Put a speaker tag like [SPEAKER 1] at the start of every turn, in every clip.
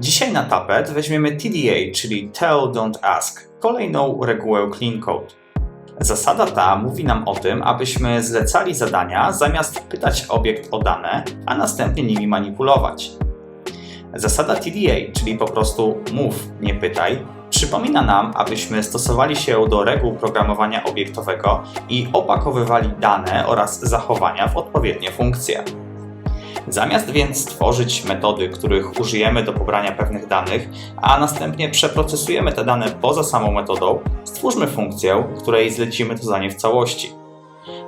[SPEAKER 1] Dzisiaj na tapet weźmiemy TDA, czyli Tell Don't Ask, kolejną regułę Clean Code. Zasada ta mówi nam o tym, abyśmy zlecali zadania zamiast pytać obiekt o dane, a następnie nimi manipulować. Zasada TDA, czyli po prostu mów, nie pytaj, przypomina nam, abyśmy stosowali się do reguł programowania obiektowego i opakowywali dane oraz zachowania w odpowiednie funkcje. Zamiast więc tworzyć metody, których użyjemy do pobrania pewnych danych, a następnie przeprocesujemy te dane poza samą metodą, stwórzmy funkcję, której zlecimy to zadanie w całości.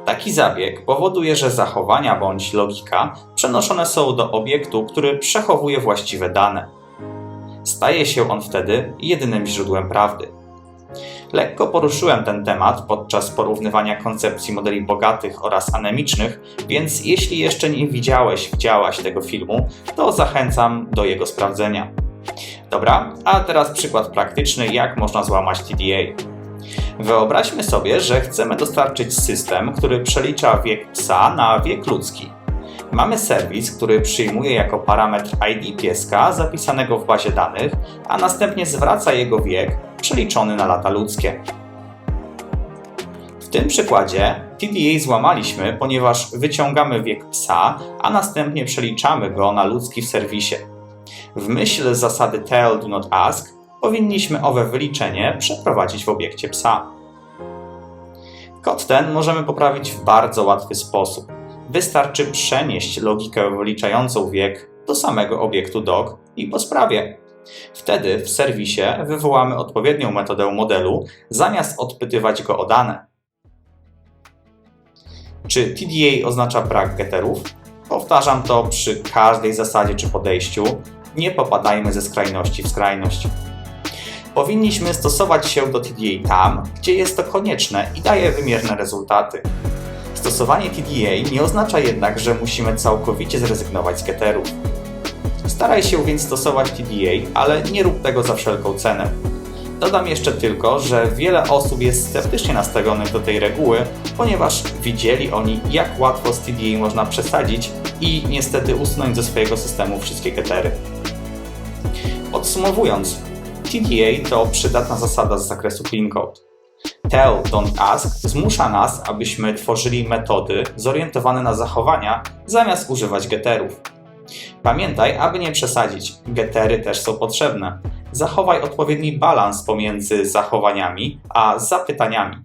[SPEAKER 1] Taki zabieg powoduje, że zachowania bądź logika przenoszone są do obiektu, który przechowuje właściwe dane. Staje się on wtedy jedynym źródłem prawdy. Lekko poruszyłem ten temat podczas porównywania koncepcji modeli bogatych oraz anemicznych, więc jeśli jeszcze nie widziałeś, widziałaś tego filmu, to zachęcam do jego sprawdzenia. Dobra, a teraz przykład praktyczny, jak można złamać TDA. Wyobraźmy sobie, że chcemy dostarczyć system, który przelicza wiek psa na wiek ludzki. Mamy serwis, który przyjmuje jako parametr ID pieska zapisanego w bazie danych, a następnie zwraca jego wiek przeliczony na lata ludzkie. W tym przykładzie TDA złamaliśmy, ponieważ wyciągamy wiek psa, a następnie przeliczamy go na ludzki w serwisie. W myśl zasady Tell Do Not Ask powinniśmy owe wyliczenie przeprowadzić w obiekcie psa. Kod ten możemy poprawić w bardzo łatwy sposób. Wystarczy przenieść logikę wyliczającą wiek do samego obiektu dog i po sprawie. Wtedy w serwisie wywołamy odpowiednią metodę modelu, zamiast odpytywać go o dane. Czy TDA oznacza brak getterów? Powtarzam to przy każdej zasadzie czy podejściu. Nie popadajmy ze skrajności w skrajność. Powinniśmy stosować się do TDA tam, gdzie jest to konieczne i daje wymierne rezultaty. Stosowanie TDA nie oznacza jednak, że musimy całkowicie zrezygnować z getterów. Staraj się więc stosować TDA, ale nie rób tego za wszelką cenę. Dodam jeszcze tylko, że wiele osób jest sceptycznie nastawionych do tej reguły, ponieważ widzieli oni, jak łatwo z TDA można przesadzić i niestety usunąć ze swojego systemu wszystkie gettery. Podsumowując, TDA to przydatna zasada z zakresu Clean Code. Tell, don't ask zmusza nas, abyśmy tworzyli metody zorientowane na zachowania, zamiast używać getterów. Pamiętaj, aby nie przesadzić, gettery też są potrzebne. Zachowaj odpowiedni balans pomiędzy zachowaniami a zapytaniami.